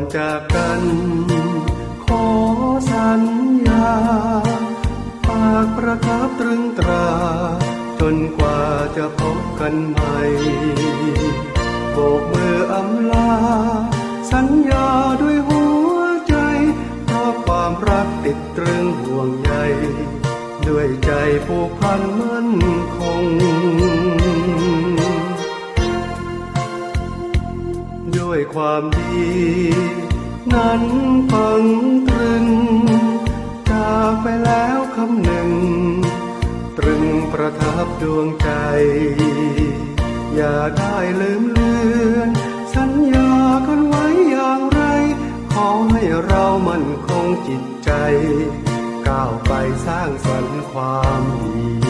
อนจากกัน ขอสัญญา ปากประทับตรึงตรา จนกว่าจะพบกันใหม่โบกมืออำลา สัญญาด้วยหัวใจ เพราะความรักติดตรึงห่วงใย ด้วยใจผูกพันมั่นคง ความดี นั้นฝังตรึง จากไปแล้วคำหนึ่ง ตรึงประทับดวงใจ อย่าได้ลืมเลือน สัญญากันไว้อย่างไร ขอให้เรามั่นคงจิตใจ ก้าวไปสร้างสรรค์ความดี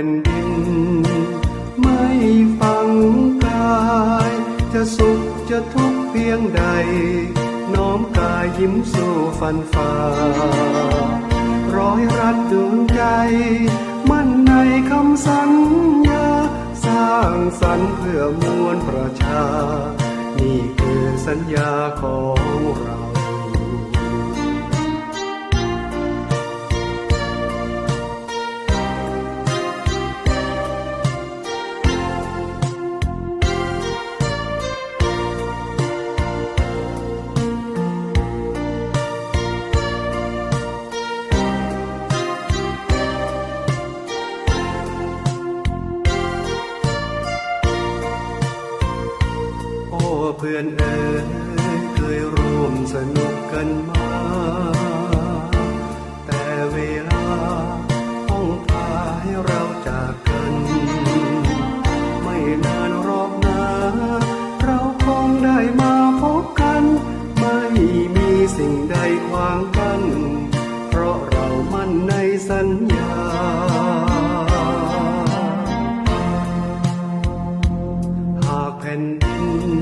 ผ่นดิน ไม่ฟังกาย จะสุขจะทุกข์เพียงใด น้อมกายยิ้มสู้ฟันฝ่าร้อยรัดดวงใจ มั่นในคำสัญญา สร้างสรรค์เพื่อมวลประชา นี่คือสัญญาของเรา เพื่อนเอ๋ยเคยร่วมสนุกกันมา แต่เวลาต้องพาให้เราจากกัน ไม่นานรอกน้าเราคงได้มาพบกัน ไม่มีสิ่งใดขวางกัน เพราะเรามั่นในสัญญาแผ่นดิน